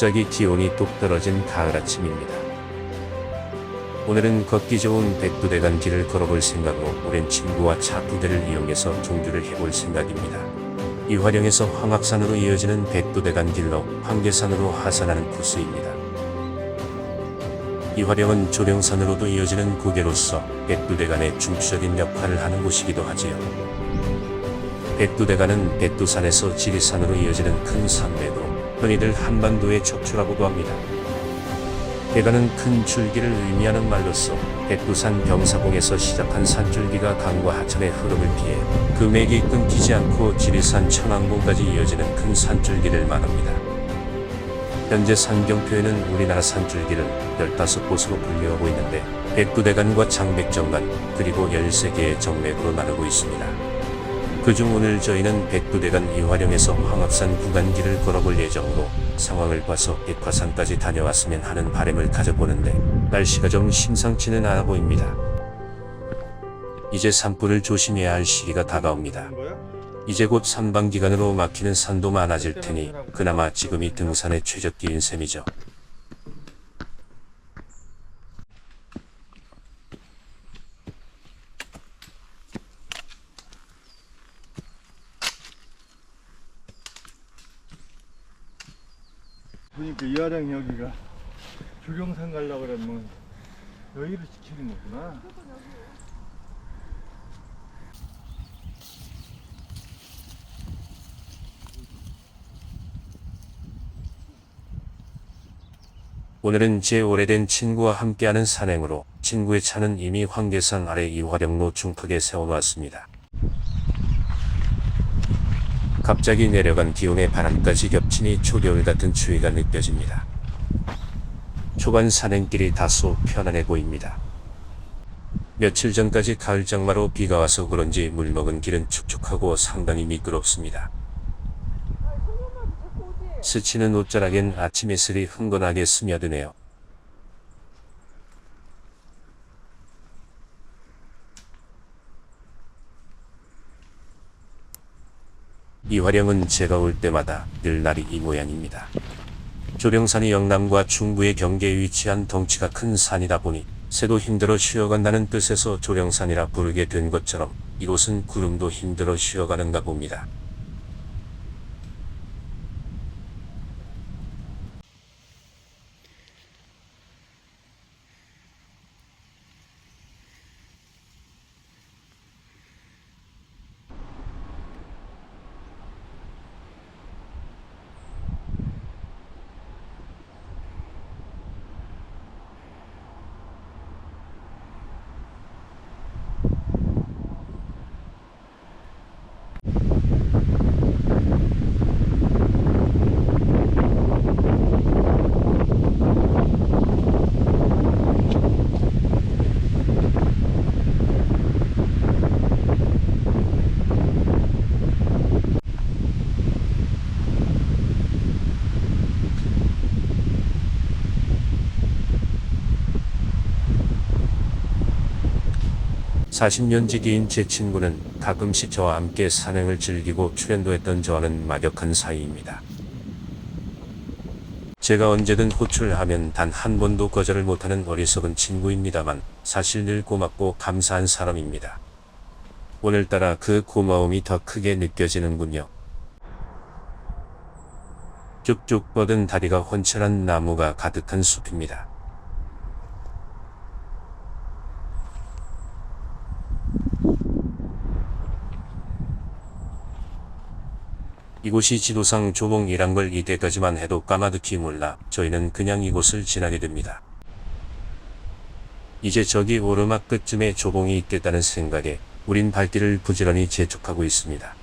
갑자기 기온이 뚝 떨어진 가을 아침입니다. 오늘은 걷기 좋은 백두대간 길을 걸어볼 생각으로 오랜 친구와 차두 대를 이용해서 종주를 해볼 생각입니다. 이화령에서 황악산으로 이어지는 백두대간 길로 황계산으로 하산하는 코스입니다. 이화령은 조령산으로도 이어지는 구계로서 백두대간의 중추적인 역할을 하는 곳이기도 하지요. 백두대간은 백두산에서 지리산으로 이어지는 큰 산맥으로 흔히들 한반도의 척추라고도 합니다. 대간은 큰 줄기를 의미하는 말로서 백두산 병사봉에서 시작한 산줄기가 강과 하천의 흐름을 피해 그 맥이 끊기지 않고 지리산 청항봉까지 이어지는 큰 산줄기를 말합니다. 현재 산경표에는 우리나라 산줄기를 15곳으로 분류하고 있는데 백두대간과 장백정간 그리고 13개의 정맥으로 나누고 있습니다. 그중 오늘 저희는 백두대간 이화령에서 황합산 구간길을 걸어볼 예정으로 상황을 봐서 백화산까지 다녀왔으면 하는 바람을 가져보는데 날씨가 좀 심상치는 않아 보입니다. 이제 산불을 조심해야 할 시기가 다가옵니다. 이제 곧 산방기간으로 막히는 산도 많아질 테니 그나마 지금이 등산의 최적기인 셈이죠. 보니까 이하령 여기가 조경산 가려고 그러면 여기를 지키는 거구나. 오늘은 제 오래된 친구와 함께하는 산행으로 친구의 차는 이미 황계산 아래 이화령로 중턱에 세워놓았습니다. 갑자기 내려간 기온의 바람까지 겹치니 초겨울 같은 추위가 느껴집니다. 초반 산행길이 다소 편안해 보입니다. 며칠 전까지 가을 장마로 비가 와서 그런지 물먹은 길은 축축하고 상당히 미끄럽습니다. 스치는 옷자락엔 아침 햇살이 흥건하게 스며드네요. 이 화령은 제가 올 때마다 늘 날이 이 모양입니다. 조령산이 영남과 중부의 경계에 위치한 덩치가 큰 산이다 보니 새도 힘들어 쉬어간다는 뜻에서 조령산이라 부르게 된 것처럼 이곳은 구름도 힘들어 쉬어가는가 봅니다. 사십 년 지기인 제 친구는 가끔씩 저와 함께 산행을 즐기고 출연도 했던 저와는 막역한 사이입니다. 제가 언제든 호출하면 단 한 번도 거절을 못하는 어리석은 친구입니다만 사실 늘 고맙고 감사한 사람입니다. 오늘따라 그 고마움이 더 크게 느껴지는군요. 쭉쭉 뻗은 다리가 훤칠한 나무가 가득한 숲입니다. 이곳이 지도상 조봉이란 걸 이때까지만 해도 까마득히 몰라 저희는 그냥 이곳을 지나게 됩니다. 이제 저기 오르막 끝쯤에 조봉이 있겠다는 생각에 우린 발길을 부지런히 재촉하고 있습니다.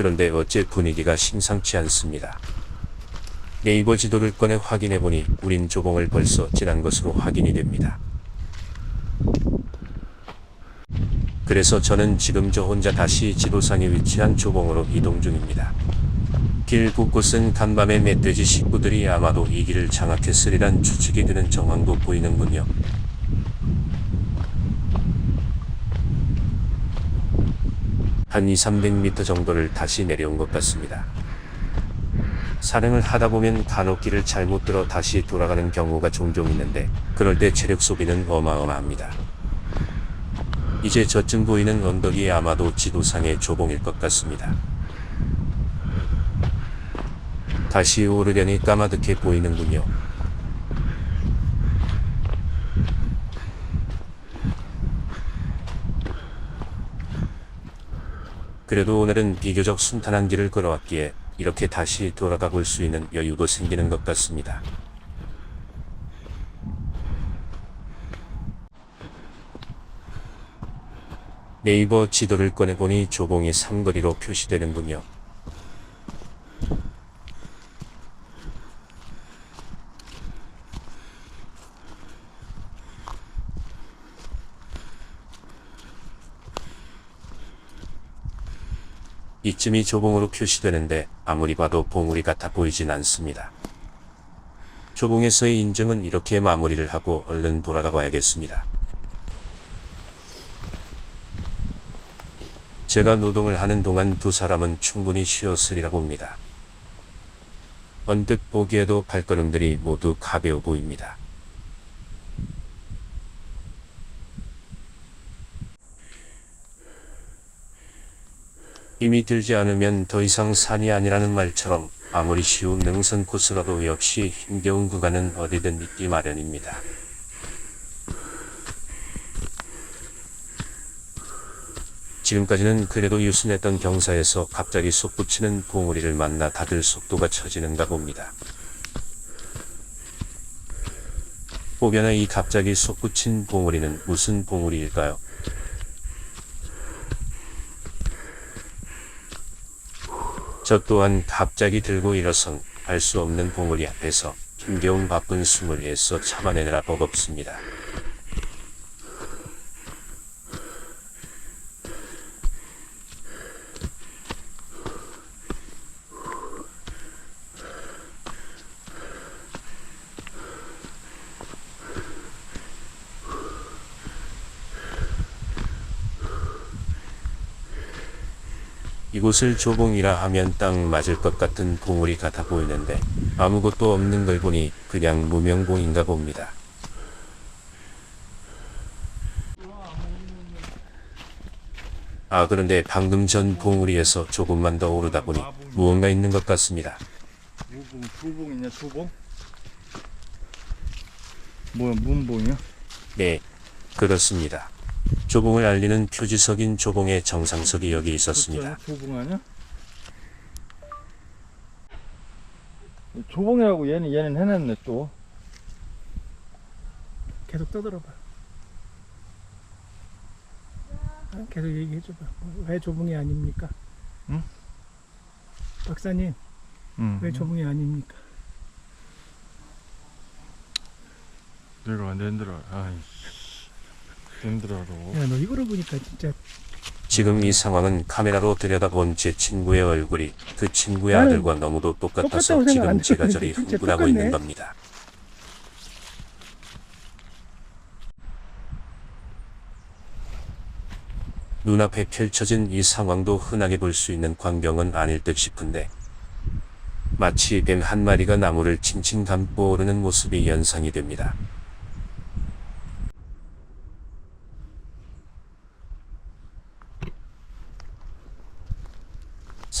그런데 어째 분위기가 심상치 않습니다. 네이버 지도를 꺼내 확인해보니 우린 조봉을 벌써 지난 것으로 확인이 됩니다. 그래서 저는 지금 저 혼자 다시 지도상에 위치한 조봉으로 이동 중입니다. 길 곳곳은 간밤에 멧돼지 식구들이 아마도 이 길을 장악했으리란 추측이 드는 정황도 보이는군요. 한 2, 300m 정도를 다시 내려온 것 같습니다. 산행을 하다 보면 간혹 길을 잘못 들어 다시 돌아가는 경우가 종종 있는데 그럴 때 체력 소비는 어마어마합니다. 이제 저쯤 보이는 언덕이 아마도 지도상의 조봉일 것 같습니다. 다시 오르려니 까마득해 보이는군요. 그래도 오늘은 비교적 순탄한 길을 걸어왔기에 이렇게 다시 돌아가 볼 수 있는 여유도 생기는 것 같습니다. 네이버 지도를 꺼내보니 조봉이 삼거리로 표시되는군요. 이쯤이 조봉으로 표시되는데 아무리 봐도 봉우리 같아 보이진 않습니다. 조봉에서의 인증은 이렇게 마무리를 하고 얼른 돌아가 봐야겠습니다. 제가 노동을 하는 동안 두 사람은 충분히 쉬었으리라 봅니다. 언뜻 보기에도 발걸음들이 모두 가벼워 보입니다. 힘이 들지 않으면 더 이상 산이 아니라는 말처럼 아무리 쉬운 능선 코스라도 역시 힘겨운 구간은 어디든 있기 마련입니다. 지금까지는 그래도 유순했던 경사에서 갑자기 솟구치는 봉우리를 만나 다들 속도가 처지는가 봅니다. 보변의 이 갑자기 솟구친 봉우리는 무슨 봉우리일까요? 저 또한 갑자기 들고 일어선 알 수 없는 봉우리 앞에서 힘겨운 바쁜 숨을 애써 참아내느라 버겁습니다. 이곳을 조봉이라 하면 딱 맞을 것 같은 봉우리 같아 보이는데 아무것도 없는 걸 보니 그냥 무명봉인가 봅니다. 아 그런데 방금 전 봉우리에서 조금만 더 오르다 보니 무언가 있는 것 같습니다. 무봉, 두봉 있냐, 두봉? 뭐야, 문봉이야? 네, 그렇습니다. 조봉을 알리는 표지석인 조봉의 정상석이 여기 있었습니다. 조봉 아니야? 조봉이라고 얘는, 얘는 해놨네, 또. 계속 떠들어봐. 아, 계속 얘기해줘봐. 뭐, 왜 조봉이 아닙니까? 응? 박사님, 응. 왜 조봉이 아닙니까? 내가 안 힘들어. 아이씨. 힘들어로. 야, 너 이거를 보니까 진짜 지금 이 상황은 카메라로 들여다본 제 친구의 얼굴이 그 친구의 나는 아들과 너무도 똑같아서 똑같다고 생각 안 지금 제가 했는데 저리 진짜 흥분하고 똑같네. 있는 겁니다. 눈앞에 펼쳐진 이 상황도 흔하게 볼 수 있는 광경은 아닐 듯 싶은데 마치 뱀 한 마리가 나무를 칭칭 감고 오르는 모습이 연상이 됩니다.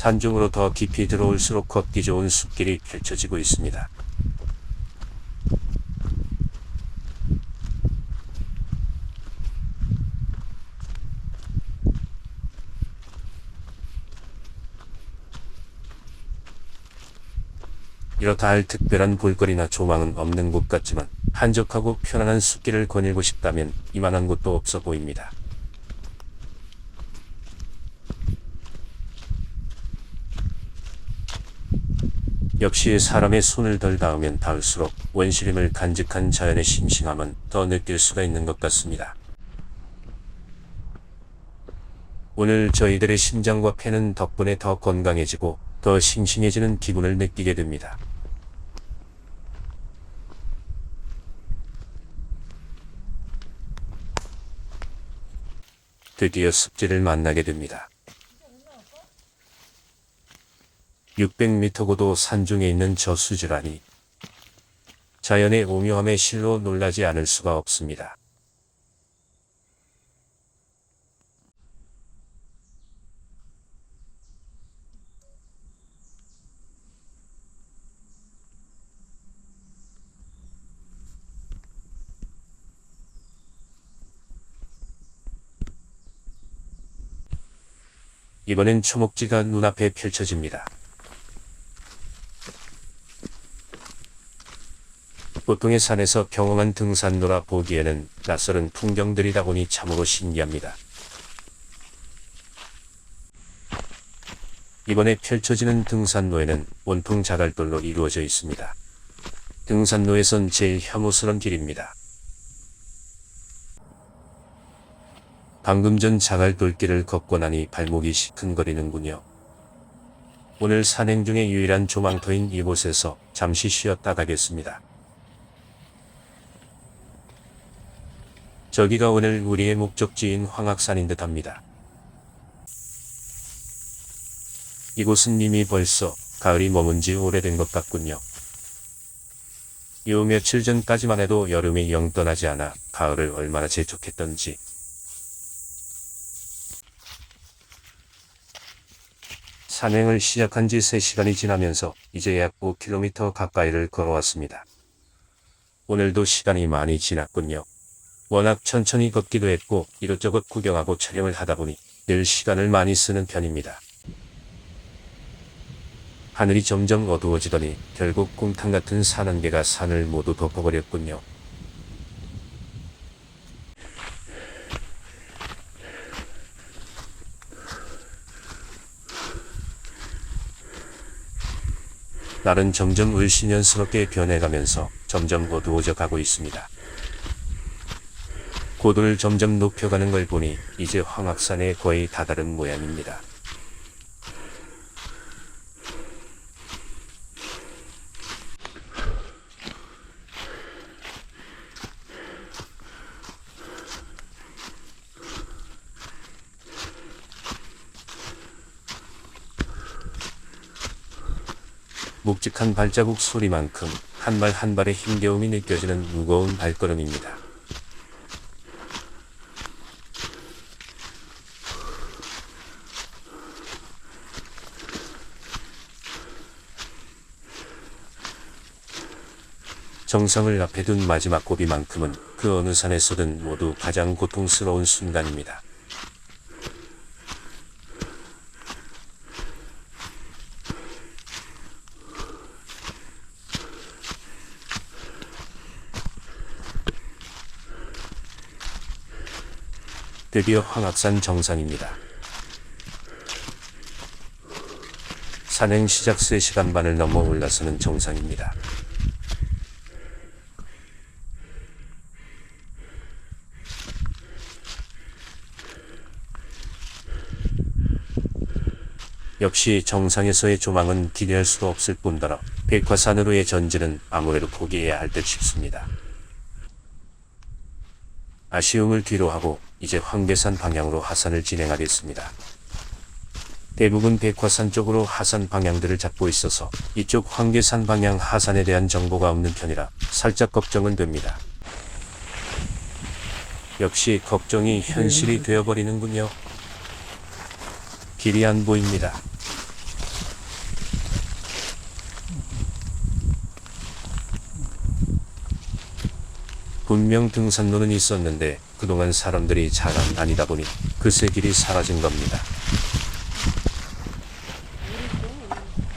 산중으로 더 깊이 들어올수록 걷기 좋은 숲길이 펼쳐지고 있습니다. 이렇다 할 특별한 볼거리나 조망은 없는 곳 같지만 한적하고 편안한 숲길을 거닐고 싶다면 이만한 곳도 없어 보입니다. 역시 사람의 손을 덜 닿으면 닿을수록 원시림을 간직한 자연의 싱싱함은 더 느낄 수가 있는 것 같습니다. 오늘 저희들의 심장과 폐는 덕분에 더 건강해지고 더 싱싱해지는 기분을 느끼게 됩니다. 드디어 습지를 만나게 됩니다. 600m 고도 산중에 있는 저 수지라니 자연의 오묘함에 실로 놀라지 않을 수가 없습니다. 이번엔 초목지가 눈앞에 펼쳐집니다. 보통의 산에서 경험한 등산로라 보기에는 낯설은 풍경들이다 보니 참으로 신기합니다. 이번에 펼쳐지는 등산로에는 온통 자갈돌로 이루어져 있습니다. 등산로에선 제일 혐오스런 길입니다. 방금 전 자갈돌길을 걷고 나니 발목이 시큰거리는군요. 오늘 산행 중에 유일한 조망터인 이곳에서 잠시 쉬었다 가겠습니다. 저기가 오늘 우리의 목적지인 황악산인 듯 합니다. 이곳은 이미 벌써 가을이 머문 지 오래된 것 같군요. 요 며칠 전까지만 해도 여름이 영 떠나지 않아 가을을 얼마나 재촉했던지 산행을 시작한 지 3시간이 지나면서 이제 약 5km 가까이를 걸어왔습니다. 오늘도 시간이 많이 지났군요. 워낙 천천히 걷기도 했고 이것저것 구경하고 촬영을 하다 보니 늘 시간을 많이 쓰는 편입니다. 하늘이 점점 어두워지더니 결국 곰탕 같은 산 한 개가 산을 모두 덮어버렸군요. 날은 점점 을씨년스럽게 변해가면서 점점 어두워져 가고 있습니다. 고도를 점점 높여가는 걸 보니 이제 황악산에 거의 다다른 모양입니다. 묵직한 발자국 소리만큼 한 발 한 발의 힘겨움이 느껴지는 무거운 발걸음입니다. 정성을 앞에 둔 마지막 고비만큼은 그 어느 산에서든 모두 가장 고통스러운 순간입니다. 드디어 황악산 정상입니다. 산행 시작 3시간 반을 넘어 올라서는 정상입니다. 역시 정상에서의 조망은 기대할 수도 없을 뿐더러 백화산으로의 전진은 아무래도 포기해야 할 듯 싶습니다. 아쉬움을 뒤로 하고 이제 황계산 방향으로 하산을 진행하겠습니다. 대부분 백화산 쪽으로 하산 방향들을 잡고 있어서 이쪽 황계산 방향 하산에 대한 정보가 없는 편이라 살짝 걱정은 됩니다. 역시 걱정이 현실이 되어버리는군요. 길이 안 보입니다. 분명 등산로는 있었는데 그동안 사람들이 잘안 다니다 보니 그새 길이 사라진 겁니다.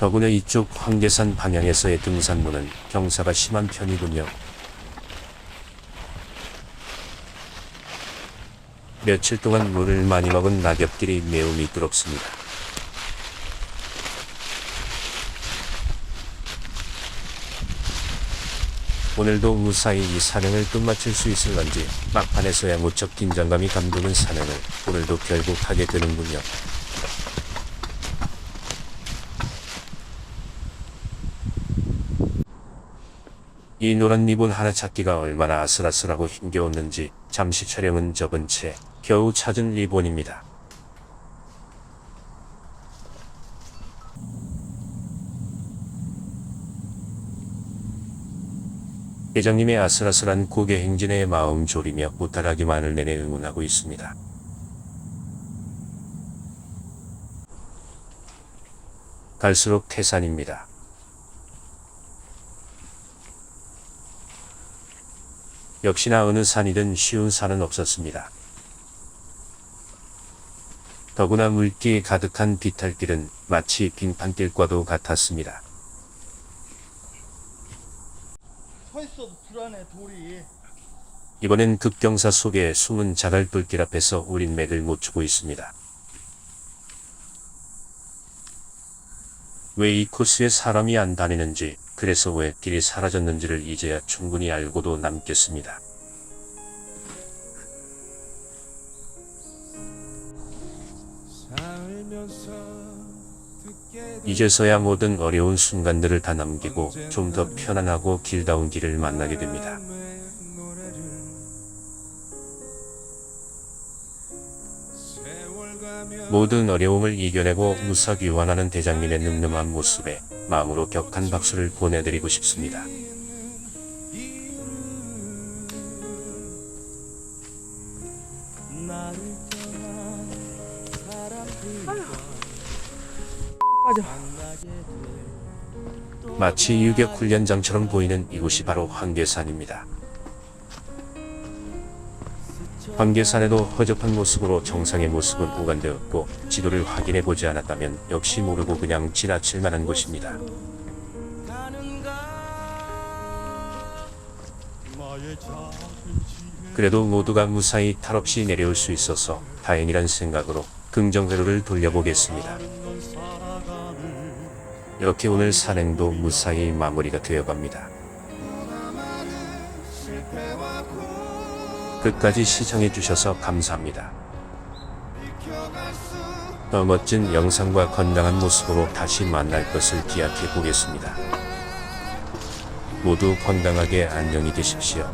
더구나 이쪽 황계산 방향에서의 등산로는 경사가 심한 편이군요. 며칠 동안 물을 많이 먹은 낙엽길이 매우 미끄럽습니다. 오늘도 무사히 이 산행을 끝마칠 수 있을런지 막판에서야 무척 긴장감이 감도는 산행을 오늘도 결국 하게 되는군요. 이 노란 리본 하나 찾기가 얼마나 아슬아슬하고 힘겨웠는지 잠시 촬영은 접은 채 겨우 찾은 리본입니다. 회장님의 아슬아슬한 고개 행진에 마음 졸이며 무탈하기만을 내내 응원하고 있습니다. 갈수록 태산입니다. 역시나 어느 산이든 쉬운 산은 없었습니다. 더구나 물기 가득한 비탈길은 마치 빙판길과도 같았습니다. 서 있어도 불안해 돌이. 이번엔 급경사 속에 숨은 자갈돌길 앞에서 우린 맥을 못 추고 있습니다. 왜 이 코스에 사람이 안 다니는지, 그래서 왜 길이 사라졌는지를 이제야 충분히 알고도 남겠습니다. 이제서야 모든 어려운 순간들을 다 남기고 좀 더 편안하고 길다운 길을 만나게 됩니다. 모든 어려움을 이겨내고 무사귀환하는 대장님의 늠름한 모습에 마음으로 격한 박수를 보내드리고 싶습니다. 마치 유격 훈련장처럼 보이는 이곳이 바로 황계산입니다. 황계산에도 허접한 모습으로 정상의 모습은 보관되었고 지도를 확인해 보지 않았다면 역시 모르고 그냥 지나칠 만한 곳입니다. 그래도 모두가 무사히 탈 없이 내려올 수 있어서 다행이란 생각으로 긍정회로를 돌려보겠습니다. 이렇게 오늘 산행도 무사히 마무리가 되어갑니다. 끝까지 시청해주셔서 감사합니다. 더 멋진 영상과 건강한 모습으로 다시 만날 것을 기약해 보겠습니다. 모두 건강하게 안녕히 계십시오.